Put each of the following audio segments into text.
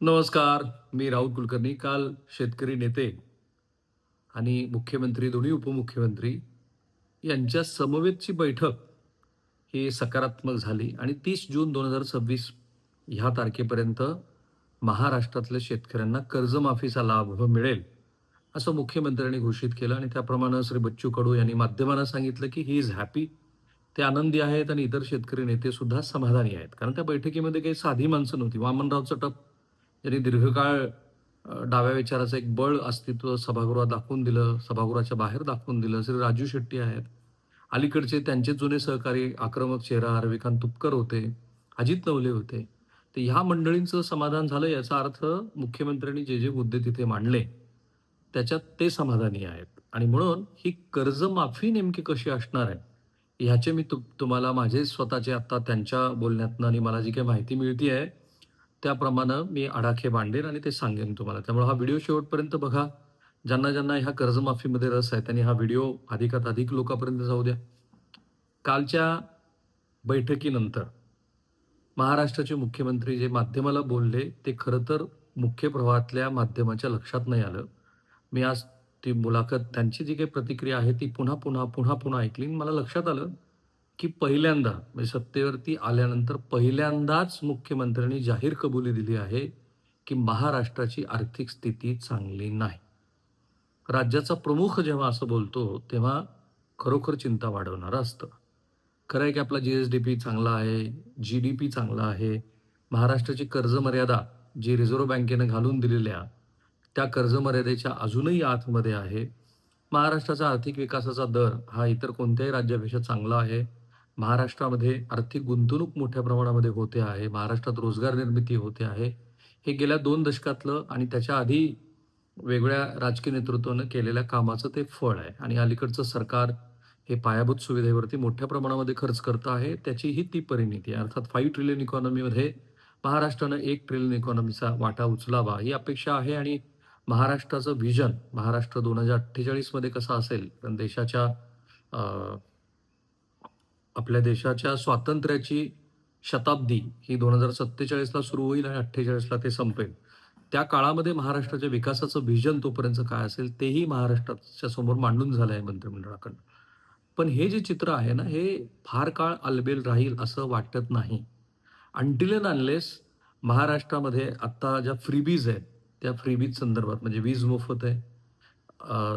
नमस्कार मी राहुल कुलकर्णी काल शेतकरी नेते आणि मुख्यमंत्री दोन्ही उपमुख्यमंत्री यांच्या समवेतची बैठक ही सकारात्मक झाली आणि तीस जून दोन हजार सव्वीस ह्या तारखेपर्यंत महाराष्ट्रातल्या शेतकऱ्यांना कर्जमाफीचा लाभ मिळेल असं मुख्यमंत्र्यांनी घोषित केलं आणि त्याप्रमाणे श्री बच्चू कडू यांनी माध्यमांना सांगितलं की ही इज हॅपी ते आनंदी आहेत आणि इतर शेतकरी नेते सुद्धा समाधानी आहेत. कारण त्या बैठकीमध्ये काही साधी माणसं नव्हती. वामनराव चटप ज्यांनी दीर्घकाळ डाव्या विचाराचं एक बळ अस्तित्व सभागृहात दाखवून दिलं सभागृहाच्या बाहेर दाखवून दिलं. श्री राजू शेट्टी आहेत. अलीकडचे त्यांचे जुने सहकारी आक्रमक चेहरा रविकांत तुपकर होते अजित नवले होते. तर ह्या मंडळींचं समाधान झालं याचा अर्थ मुख्यमंत्र्यांनी जे जे मुद्दे तिथे मांडले त्याच्यात ते समाधानी आहेत. आणि म्हणून ही कर्जमाफी नेमकी कशी असणार आहे ह्याचे मी तु तुम्हाला माझे स्वतःचे आत्ता त्यांच्या बोलण्यातनं आणि मला जी काही माहिती मिळते आहे त्याप्रमाणे मी आडाखे मांडेन आणि ते सांगेन तुम्हाला. त्यामुळे हा व्हिडिओ शेवटपर्यंत बघा. ज्यांना ज्यांना ह्या कर्जमाफीमध्ये रस आहे त्यांनी हा व्हिडिओ अधिकात अधिक लोकांपर्यंत जाऊ द्या. कालच्या बैठकीनंतर महाराष्ट्राचे मुख्यमंत्री जे माध्यमाला बोलले ते खरं तर मुख्य प्रवाहातल्या माध्यमाच्या लक्षात नाही आलं. मी आज ती मुलाखत त्यांची जी काही प्रतिक्रिया आहे ती पुन्हा पुन्हा पुन्हा पुन्हा ऐकली मला लक्षात आलं की पहिल्यांदा म्हणजे सत्तेवरती आल्यानंतर पहिल्यांदाच मुख्यमंत्र्यांनी जाहीर कबुली दिली आहे की महाराष्ट्राची आर्थिक स्थिती चांगली नाही. राज्याचा प्रमुख जेव्हा असं बोलतो तेव्हा खरोखर चिंता वाढवणारं असतं. खरं आहे की आपला जी एस डी पी चांगला आहे जी डी पी चांगला आहे महाराष्ट्राची कर्जमर्यादा जी रिझर्व्ह बँकेनं घालून दिलेल्या त्या कर्जमर्यादेच्या अजूनही आतमध्ये आहे. महाराष्ट्राचा आर्थिक विकासाचा दर हा इतर कोणत्याही राज्यापेक्षा चांगला आहे. महाराष्ट्रामध्ये आर्थिक गुंतवणूक मोठ्या प्रमाणामध्ये होते आहे. महाराष्ट्रात रोजगार निर्मिती होते आहे. हे गेल्या दोन दशकातलं आणि त्याच्या आधी वेगळ्या राजकीय नेतृत्वानं केलेल्या कामाचं ते फळ आहे. आणि अलीकडचं सरकार हे पायाभूत सुविधेवरती मोठ्या प्रमाणामध्ये खर्च करतं आहे. त्याची ही ती परिणिती आहे. अर्थात फाईव्ह ट्रिलियन इकॉनॉमीमध्ये महाराष्ट्रानं एक ट्रिलियन इकॉनॉमीचा वाटा उचलावा ही अपेक्षा आहे. आणि महाराष्ट्राचं व्हिजन महाराष्ट्र दोन हजार अठ्ठेचाळीसमध्ये कसं असेल? पण देशाच्या आपल्या देशाच्या स्वातंत्र्याची शताब्दी ही दोन हजार सत्तेचाळीसला सुरू होईल आणि अठ्ठेचाळीसला ते संपेल. त्या काळामध्ये महाराष्ट्राच्या विकासाचं व्हिजन तोपर्यंत काय असेल तेही महाराष्ट्राच्या समोर मांडून झालं आहे मंत्रिमंडळाकडनं. पण हे जे चित्र आहे ना हे फार काळ अलबेल राहील असं वाटत नाही. अंटिल अँड अनलेस महाराष्ट्रामध्ये आत्ता ज्या फ्रीबीज आहेत त्या फ्रीबीज संदर्भात म्हणजे वीज मोफत आहे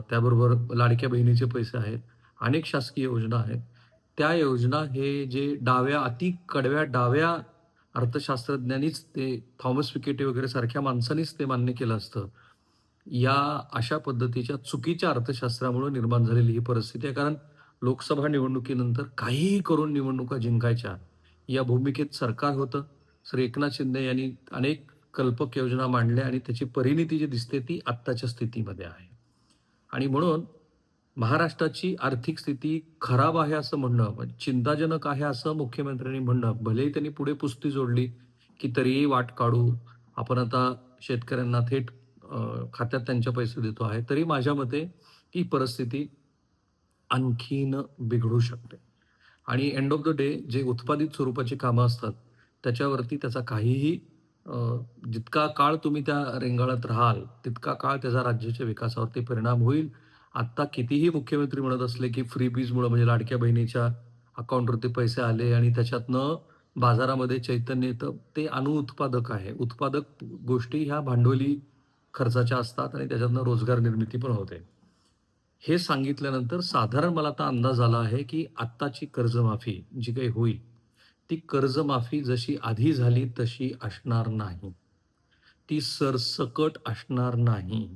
त्याबरोबर लाडक्या बहिणीचे पैसे आहेत अनेक शासकीय योजना आहेत त्या योजना हे जे डाव्या अति कडव्या डाव्या अर्थशास्त्रज्ञांनीच ते थॉमस विकेटे वगैरे सारख्या माणसांनीच ते मान्य केलं असतं. या अशा पद्धतीच्या चुकीच्या अर्थशास्त्रामुळे निर्माण झालेली ही परिस्थिती आहे. कारण लोकसभा निवडणुकीनंतर काहीही करून निवडणुका जिंकायच्या. या भूमिकेत सरकार होतं. श्री एकनाथ शिंदे यांनी अनेक कल्पक योजना मांडल्या आणि त्याची परिणिती जी दिसते ती आत्ताच्या स्थितीमध्ये आहे. आणि म्हणून महाराष्ट्राची आर्थिक स्थिती खराब आहे असं म्हणणं चिंताजनक आहे असं मुख्यमंत्र्यांनी म्हणणं. भलेही त्यांनी पुढे पुस्ती जोडली की तरीही वाट काढू. आपण आता शेतकऱ्यांना थेट खात्यात त्यांच्या पैसे देतो आहे. तरी माझ्या मते ही परिस्थिती आणखीन बिघडू शकते. आणि एंड ऑफ द डे जे उत्पादित स्वरूपाची कामं असतात त्याच्यावरती त्याचा काहीही जितका काळ तुम्ही त्या रेंगाळत राहाल तितका काळ त्याचा राज्याच्या विकासावरती परिणाम होईल. आत्ता कितीही मुख्यमंत्री म्हणत असले की फ्री बीजमुळं म्हणजे लाडक्या बहिणीच्या अकाउंटवरती पैसे आले आणि त्याच्यातनं बाजारामध्ये चैतन्य येतं ते अनुउत्पादक आहे. उत्पादक गोष्टी ह्या भांडवली खर्चाच्या असतात आणि त्याच्यातनं रोजगार निर्मिती पण होते. हे सांगितल्यानंतर साधारण मला आता अंदाज आला आहे की आत्ताची कर्जमाफी जी काही होईल ती कर्जमाफी जशी आधी झाली तशी असणार नाही. ती सरसकट असणार नाही.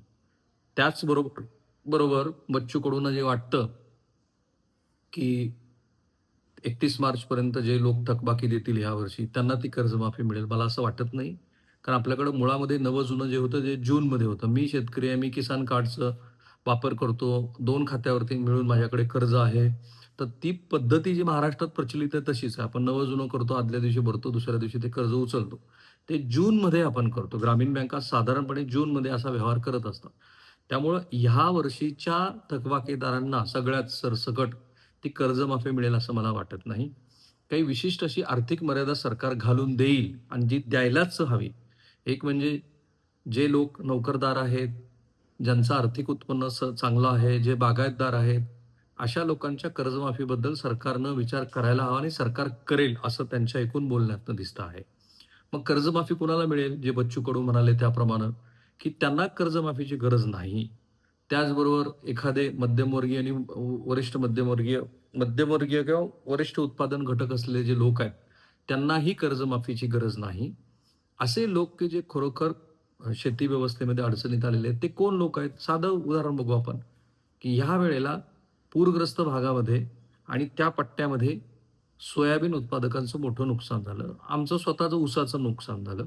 त्याचबरोबर बरोबर बच्चूकडून जे वाटतं की एकतीस मार्चपर्यंत जे लोक थकबाकी देतील ह्यावर्षी त्यांना ती कर्जमाफी मिळेल. मला असं वाटत नाही. कारण आपल्याकडं मुळामध्ये नवं जुनं जे होतं ते जूनमध्ये होतं. मी शेतकरी आहे मी किसान कार्डचं वापर करतो. दोन खात्यावरती मिळून माझ्याकडे कर्ज आहे. तर ती पद्धती जी महाराष्ट्रात प्रचलित आहे तशीच आहे. आपण नवं जुनं करतो आदल्या दिवशी भरतो दुसऱ्या दिवशी ते कर्ज उचलतो. ते जूनमध्ये आपण करतो. ग्रामीण बँका साधारणपणे जूनमध्ये असा व्यवहार करत असतात. त्यामुळं ह्या वर्षीच्या थकवाकेदारांना सगळ्यात सरसकट ती कर्जमाफी मिळेल असं मला वाटत नाही. काही विशिष्ट अशी आर्थिक मर्यादा सरकार घालून देईल आणि जी द्यायलाच हवी. एक म्हणजे जे लोक नोकरदार आहेत ज्यांचं आर्थिक उत्पन्न स चांगलं आहे जे बागायतदार आहेत अशा लोकांच्या कर्जमाफीबद्दल सरकारनं विचार करायला हवा आणि सरकार करेल असं त्यांच्या एकूण बोलण्यातनं दिसतं आहे. मग कर्जमाफी कुणाला मिळेल? जे बच्चू कडू म्हणाले त्याप्रमाणे. की त्यांना कर्जमाफीची गरज नाही. त्याचबरोबर एखादे मध्यमवर्गीय आणि वरिष्ठ मध्यमवर्गीय मध्यमवर्गीय किंवा वरिष्ठ उत्पादन घटक असलेले जे लोक आहेत त्यांनाही कर्जमाफीची गरज नाही. असे लोक की जे खरोखर शेती व्यवस्थेमध्ये अडचणीत आलेले आहेत ते कोण लोक आहेत? साधं उदाहरण बघू आपण. की ह्या वेळेला पूरग्रस्त भागामध्ये आणि त्या पट्ट्यामध्ये सोयाबीन उत्पादकांचं मोठं नुकसान झालं. आमचं स्वतःचं ऊसाचं नुकसान झालं.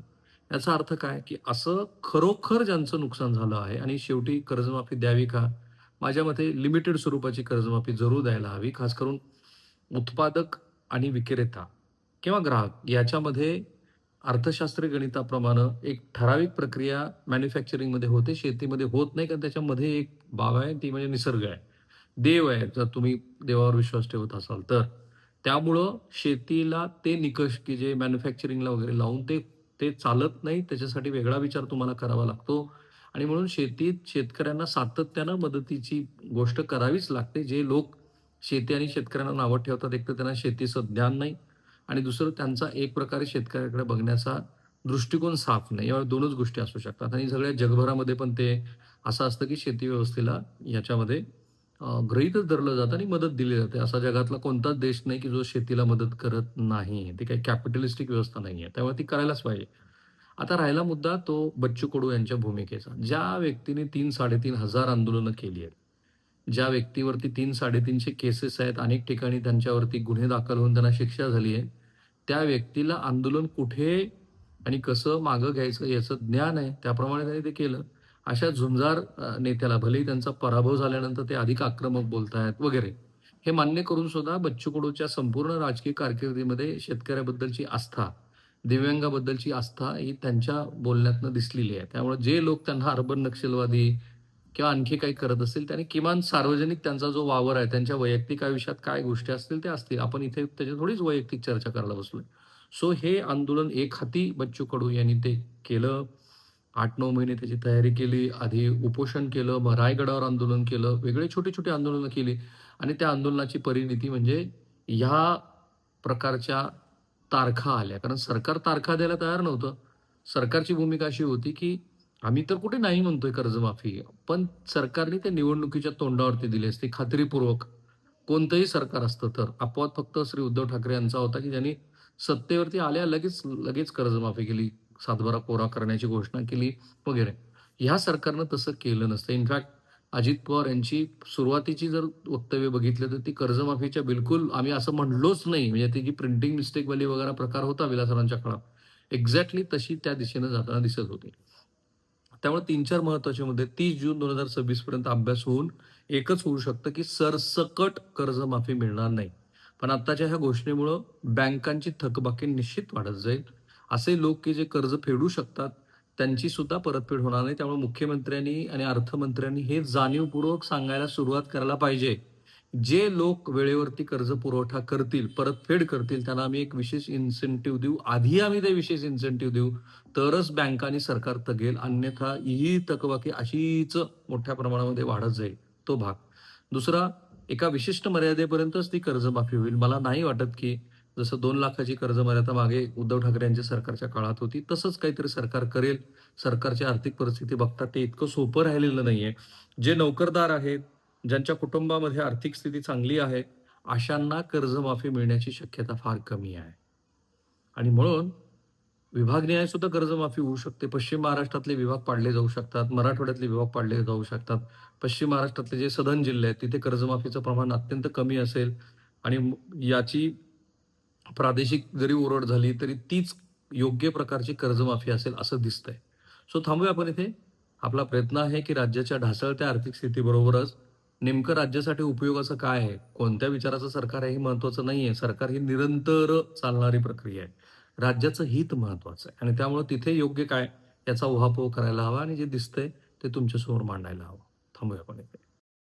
याचा अर्थ काय की असं खरोखर ज्यांचं नुकसान झालं आहे आणि शेवटी कर्जमाफी द्यावी का? माझ्या मते लिमिटेड स्वरूपाची कर्जमाफी जरूर द्यायला हवी खास करून उत्पादक आणि विक्रेता किंवा ग्राहक. याच्यामध्ये अर्थशास्त्रीय गणिताप्रमाणे एक ठराविक प्रक्रिया मॅन्युफॅक्चरिंगमध्ये होते शेतीमध्ये होत नाही कारण त्याच्यामध्ये एक बाब आहे ती म्हणजे निसर्ग आहे. देव आहे जर तुम्ही देवावर विश्वास ठेवत असाल तर. त्यामुळं शेतीला ते निकष की जे मॅन्युफॅक्चरिंगला वगैरे लावून ते ते चालत नाही त्याच्यासाठी वेगळा विचार तुम्हाला करावा लागतो. आणि म्हणून शेतीत शेतकऱ्यांना सातत्यानं मदतीची गोष्ट करावीच लागते. जे लोक शेती आणि शेतकऱ्यांना नावं ठेवतात एक तर त्यांना शेतीचं ज्ञान नाही आणि दुसरं त्यांचा एक प्रकारे शेतकऱ्याकडे बघण्याचा दृष्टिकोन साफ नाही. यावर दोनच गोष्टी असू शकतात. आणि सगळ्या जगभरामध्ये पण ते असं असतं की शेती व्यवस्थेला याच्यामध्ये गृहीतच धरलं जातं आणि मदत दिली जाते. असा जगातला कोणताच देश नाही की जो शेतीला मदत करत नाही. ती काही कॅपिटलिस्टिक व्यवस्था नाही आहे. त्यामुळे ती करायलाच पाहिजे. आता राहिला मुद्दा तो बच्चू कडू यांच्या भूमिकेचा. ज्या व्यक्तीने तीन साडेतीन हजार आंदोलनं केली आहेत ज्या व्यक्तीवरती तीन साडेतीनशे केसेस आहेत अनेक ठिकाणी त्यांच्यावरती गुन्हे दाखल होऊन त्यांना शिक्षा झाली आहे त्या व्यक्तीला आंदोलन कुठे आणि कसं मागं घ्यायचं याचं ज्ञान आहे. त्याप्रमाणे त्यांनी ते केलं. अशा झुंजार नेत्याला भलेही त्यांचा पराभव झाल्यानंतर ते अधिक आक्रमक बोलतायत वगैरे. हे मान्य करून सुद्धा बच्चू कडूच्या संपूर्ण राजकीय कारकिर्दीमध्ये शेतकऱ्याबद्दलची आस्था दिव्यांगाबद्दलची आस्था ही त्यांच्या बोलण्यातनं दिसलेली आहे. त्यामुळे जे लोक त्यांना अर्बन नक्षलवादी किंवा आणखी काही करत असतील त्याने किमान सार्वजनिक त्यांचा जो वावर आहे त्यांच्या वैयक्तिक आयुष्यात काय गोष्टी असतील त्या असतील. आपण इथे त्याच्या थोडीच वैयक्तिक चर्चा करायला बसलोय. सो हे आंदोलन एक हाती बच्चू कडू यांनी ते केलं. आठ नऊ महिने त्याची तयारी केली आधी उपोषण केलं मग रायगडावर आंदोलन केलं वेगळे छोटे छोटे आंदोलनं केली आणि त्या आंदोलनाची परिणिती म्हणजे ह्या प्रकारच्या तारखा आल्या. कारण सरकार तारखा द्यायला तयार नव्हतं. सरकारची भूमिका अशी होती की आम्ही तर कुठे नाही म्हणतोय कर्जमाफी पण सरकारने त्या निवडणुकीच्या तोंडावरती दिली असते खात्रीपूर्वक. कोणतंही सरकार असतं तर. अपवाद फक्त श्री उद्धव ठाकरे यांचा होता की ज्यांनी सत्तेवरती आल्या लगेच लगेच कर्जमाफी केली. सातबारा कोरा करण्याची घोषणा केली वगैरे. ह्या सरकारनं तसं केलं नसतं. इनफॅक्ट अजित पवार यांची सुरुवातीची जर वक्तव्य बघितलं तर ती कर्जमाफीच्या बिलकुल आम्ही असं म्हणलोच नाही. म्हणजे ती जी प्रिंटिंग मिस्टेकवाली वगैरे प्रकार होता विलासरांच्या काळात एक्झॅक्टली तशी त्या दिशेनं जाताना दिसत होती. त्यामुळे तीन चार महत्त्वाचे मुद्दे. तीस जून दोन हजार सव्वीस पर्यंत अभ्यास होऊन एकच होऊ शकतं की सरसकट कर्जमाफी मिळणार नाही. पण आत्ताच्या ह्या घोषणेमुळं बँकांची थकबाकी निश्चित वाढत जाईल. असे लोक की जे कर्ज फेडू शकतात त्यांची सुद्धा परतफेड होणार नाही. त्यामुळे मुख्यमंत्र्यांनी आणि अर्थमंत्र्यांनी हे जाणीवपूर्वक सांगायला सुरुवात करायला पाहिजे. जे लोक वेळेवरती कर्ज पुरवठा करतील परतफेड करतील त्यांना आम्ही एक विशेष इन्सेंटिव्ह देऊ. आधी आम्ही ते विशेष इन्सेंटिव्ह देऊ. तरच बँक आणि सरकार तगेल. अन्यथा ही तकवाकी अशीच मोठ्या प्रमाणामध्ये वाढत जाईल. तो भाग. दुसरा एका विशिष्ट मर्यादेपर्यंतच ती कर्जमाफी होईल. मला नाही वाटत की जसं दोन लाखाची कर्ज मर्यादा मागे उद्धव ठाकरे यांच्या सरकारच्या काळात होती तसंच काहीतरी सरकार करेल. सरकारची आर्थिक परिस्थिती बघता ते इतकं सोपं राहिलेलं नाहीये. जे नोकरदार आहेत ज्यांच्या कुटुंबामध्ये आर्थिक स्थिती चांगली आहे अशांना कर्जमाफी मिळण्याची शक्यता फार कमी आहे. आणि म्हणून विभागनिहाय सुद्धा कर्जमाफी होऊ शकते. पश्चिम महाराष्ट्रातले विभाग पाडले जाऊ शकतात मराठवाड्यातले विभाग पाडले जाऊ शकतात. पश्चिम महाराष्ट्रातले जे सदन जिल्हे आहेत तिथे कर्जमाफीचं प्रमाण अत्यंत कमी असेल. आणि याची प्रादेशिक जरी ओरड झाली तरी तीच योग्य प्रकारची कर्जमाफी असेल असं दिसतंय. सो थांबूया आपण इथे. आपला प्रयत्न आहे की राज्याच्या ढासळत्या आर्थिक स्थितीबरोबरच नेमकं राज्यासाठी उपयोगाचं काय आहे? कोणत्या विचाराचं सरकार आहे हे महत्वाचं आहे सरकार ही निरंतर चालणारी प्रक्रिया आहे. राज्याचं हित महत्वाचं आहे. आणि त्यामुळे तिथे योग्य काय याचा उहापोह करायला हवा आणि जे दिसतंय ते तुमच्यासमोर मांडायला हवं. थांबूया आपण इथे.